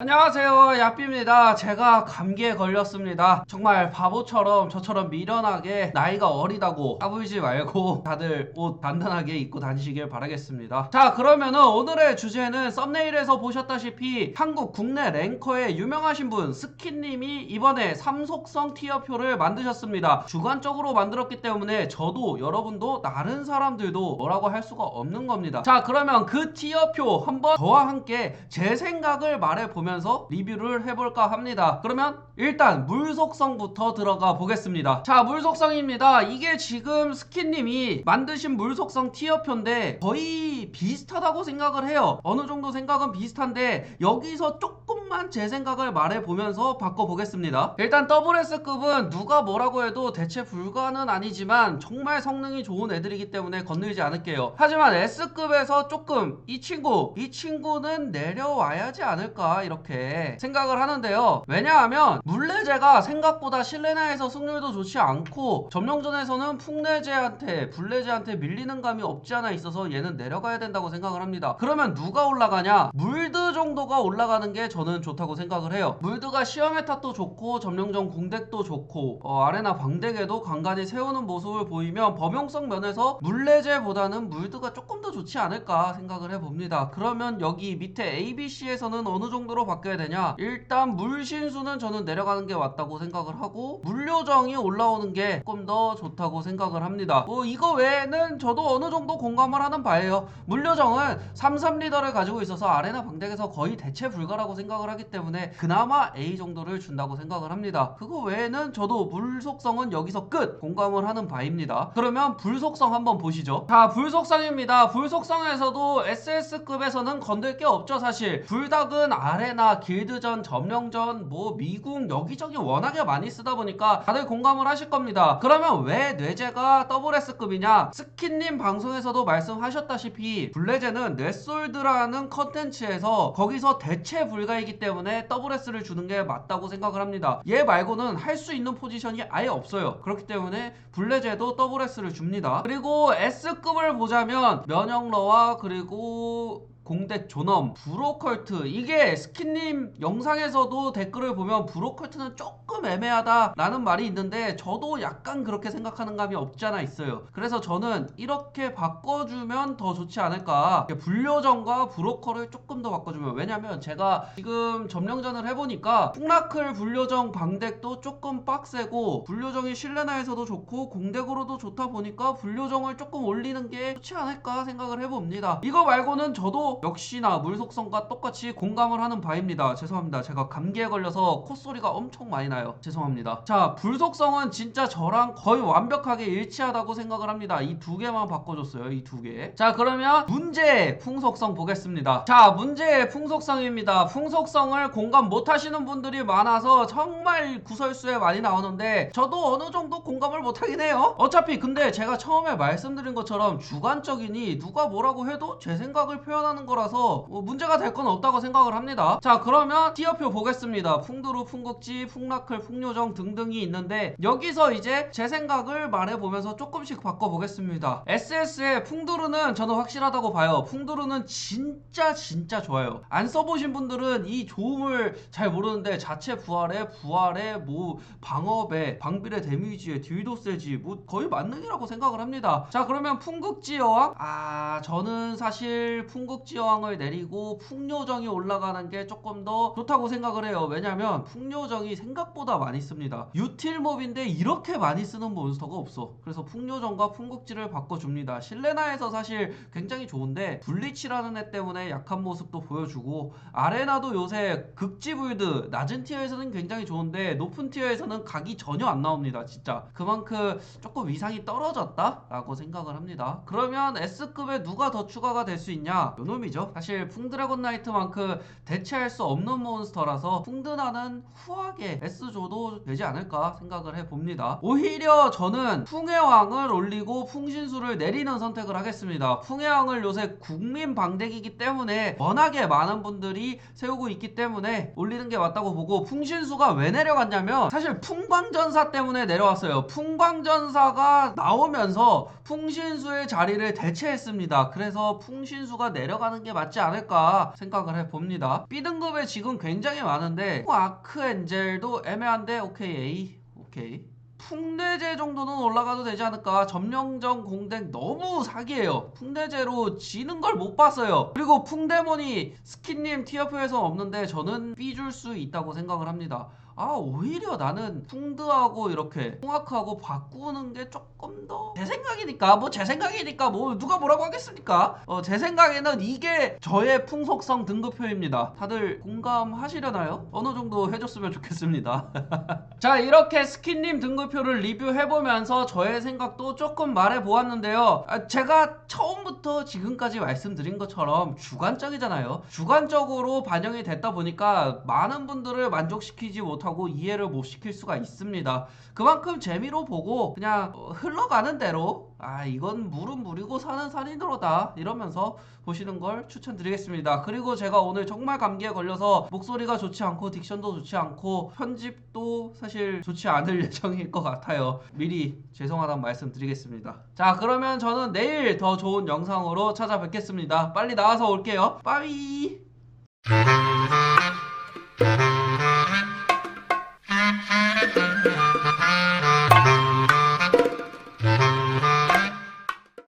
안녕하세요 야삐입니다. 제가 감기에 걸렸습니다. 정말 바보처럼 저처럼 미련하게 나이가 어리다고 까불지 말고 다들 옷 단단하게 입고 다니시길 바라겠습니다. 자 그러면은 오늘의 주제는 썸네일에서 보셨다시피 한국 국내 랭커의 유명하신 분 스킨님이 이번에 삼속성 티어표를 만드셨습니다. 주관적으로 만들었기 때문에 저도 여러분도 다른 사람들도 뭐라고 할 수가 없는 겁니다. 자 그러면 그 티어표 한번 저와 함께 제 생각을 말해보면 서 리뷰를 해볼까 합니다. 그러면 일단 물 속성부터 들어가 보겠습니다. 자물 속성입니다. 이게 지금 스킨님이 만드신 물 속성 티어표인데 거의 비슷하다고 생각을 해요. 어느 정도 생각은 비슷한데 여기서 조금 만 제 생각을 말해보면서 바꿔보겠습니다. 일단 WS급은 누가 뭐라고 해도 대체 불가는 아니지만 정말 성능이 좋은 애들이기 때문에 건들지 않을게요. 하지만 S급에서 조금 이 친구 이 친구는 내려와야지 않을까 이렇게 생각을 하는데요. 왜냐하면 물레제가 생각보다 실내나에서 승률도 좋지 않고 점령전에서는 풍레제한테 불레제한테 밀리는 감이 없지 않아 있어서 얘는 내려가야 된다고 생각을 합니다. 그러면 누가 올라가냐? 물드 정도가 올라가는 게 저는 좋다고 생각을 해요. 물드가 시험의 탓도 좋고 점령전 공덱도 좋고 어, 아레나 방덱에도 간간히 세우는 모습을 보이면 범용성 면에서 물레제보다는 물드가 조금 더 좋지 않을까 생각을 해봅니다. 그러면 여기 밑에 ABC에서는 어느 정도로 바뀌어야 되냐? 일단 물신수는 저는 내려가는 게 맞다고 생각을 하고 물요정이 올라오는 게 조금 더 좋다고 생각을 합니다. 뭐 이거 외에는 저도 어느 정도 공감을 하는 바예요. 물요정은 33 리더를 가지고 있어서 아레나 방덱에서 거의 대체 불가라고 생각을 하기 때문에 그나마 A 정도를 준다고 생각을 합니다. 그거 외에는 저도 물 속성은 여기서 끝 공감을 하는 바입니다. 그러면 불 속성 한번 보시죠. 자 불속성입니다. 불속성에서도 SS급에서는 건들 게 없죠 사실. 불닭은 아레나 길드전 점령전 뭐 미궁 여기저기 워낙에 많이 쓰다 보니까 다들 공감을 하실 겁니다. 그러면 왜 뇌제가 WS급이냐? 스킨님 방송에서도 말씀하셨다시피 블레제는 뇌솔드라는 컨텐츠에서 거기서 대체 불가이기 때문에 WS를 주는 게 맞다고 생각을 합니다. 얘 말고는 할 수 있는 포지션이 아예 없어요. 그렇기 때문에 블레제도 WS를 줍니다. 그리고 S급을 보자면 면역러와 그리고 공대 존엄, 브로컬트. 이게 스킨님 영상에서도 댓글을 보면 브로컬트는 조금 애매하다 라는 말이 있는데 저도 약간 그렇게 생각하는 감이 없지 않아 있어요. 그래서 저는 이렇게 바꿔주면 더 좋지 않을까. 불료정과 브로컬을 조금 더 바꿔주면. 왜냐면 제가 지금 점령전을 해보니까 풍라클 불료정 방덱도 조금 빡세고 불료정이 실내나에서도 좋고 공덱으로도 좋다 보니까 불료정을 조금 올리는 게 좋지 않을까 생각을 해봅니다. 이거 말고는 저도 역시나 물속성과 똑같이 공감을 하는 바입니다. 죄송합니다. 제가 감기에 걸려서 콧소리가 엄청 많이 나요. 죄송합니다. 자, 불속성은 진짜 저랑 거의 완벽하게 일치하다고 생각을 합니다. 이 두 개만 바꿔줬어요. 이 두 개. 자, 그러면 문제의 풍속성 보겠습니다. 자, 문제의 풍속성입니다. 풍속성을 공감 못 하시는 분들이 많아서 정말 구설수에 많이 나오는데 저도 어느 정도 공감을 못 하긴 해요. 어차피 근데 제가 처음에 말씀드린 것처럼 주관적이니 누가 뭐라고 해도 제 생각을 표현하는 거라서 뭐 문제가 될 건 없다고 생각을 합니다. 자 그러면 티어표 보겠습니다. 풍두루, 풍국지, 풍라클, 풍요정 등등이 있는데 여기서 이제 제 생각을 말해보면서 조금씩 바꿔보겠습니다. SS의 풍두루는 저는 확실하다고 봐요. 풍두루는 진짜 진짜 좋아요. 안 써보신 분들은 이 좋음을 잘 모르는데 자체 부활에 부활에 뭐 방업에 방빌의 데미지에 딜도 세지 뭐 거의 만능이라고 생각을 합니다. 자 그러면 풍국지 여왕 아 저는 사실 풍국지 여왕을 내리고 풍요정이 올라가는 게 조금 더 좋다고 생각을 해요. 왜냐면 풍요정이 생각보다 많이 씁니다. 유틸몹인데 이렇게 많이 쓰는 몬스터가 없어. 그래서 풍요정과 풍국지를 바꿔줍니다. 실레나에서 사실 굉장히 좋은데 블리치라는 애 때문에 약한 모습도 보여주고 아레나도 요새 극지 불드 낮은 티어에서는 굉장히 좋은데 높은 티어에서는 각이 전혀 안 나옵니다. 진짜 그만큼 조금 위상이 떨어졌다 라고 생각을 합니다. 그러면 S급에 누가 더 추가가 될 수 있냐? 요놈 이죠. 사실 풍드래곤 나이트만큼 대체할 수 없는 몬스터라서 풍드나는 후하게 S 줘도 되지 않을까 생각을 해봅니다. 오히려 저는 풍해왕을 올리고 풍신수를 내리는 선택을 하겠습니다. 풍해왕을 요새 국민 방대기이기 때문에 워낙에 많은 분들이 세우고 있기 때문에 올리는 게 맞다고 보고 풍신수가 왜 내려갔냐면 사실 풍광전사 때문에 내려왔어요. 풍광전사가 나오면서 풍신수의 자리를 대체했습니다. 그래서 풍신수가 내려가 는 가는 게 맞지 않을까 생각을 해봅니다. B등급에 지금 굉장히 많은데 아크엔젤도 애매한데 오케이 A 오케이. 풍대제 정도는 올라가도 되지 않을까? 점령전 공백 너무 사기예요. 풍대제로 지는 걸 못 봤어요. 그리고 풍대몬이 스킨님 티어표에서 없는데 저는 B 줄수 있다고 생각을 합니다 아 오히려 나는 풍드하고 이렇게 통학하고 바꾸는 게 조금 더 제 생각이니까. 뭐 제 생각이니까. 뭐 누가 뭐라고 하겠습니까? 어, 제 생각에는 이게 저의 풍속성 등급표입니다. 다들 공감하시려나요? 어느 정도 해줬으면 좋겠습니다. 자 이렇게 스킨님 등급표를 리뷰해보면서 저의 생각도 조금 말해보았는데요. 아, 제가 처음부터 지금까지 말씀드린 것처럼 주관적이잖아요. 주관적으로 반영이 됐다 보니까 많은 분들을 만족시키지 못하고 이해를 못 시킬 수가 있습니다 그만큼 재미로 보고 그냥 어, 흘러가는 대로 아 이건 물은 물이고 산은 산이로다 이러면서 보시는 걸 추천드리겠습니다. 그리고 제가 오늘 정말 감기에 걸려서 목소리가 좋지 않고 딕션도 좋지 않고 편집도 사실 좋지 않을 예정일 것 같아요. 미리 죄송하다는 말씀 드리겠습니다. 자 그러면 저는 내일 더 좋은 영상으로 찾아뵙겠습니다. 빨리 나와서 올게요. 빠이.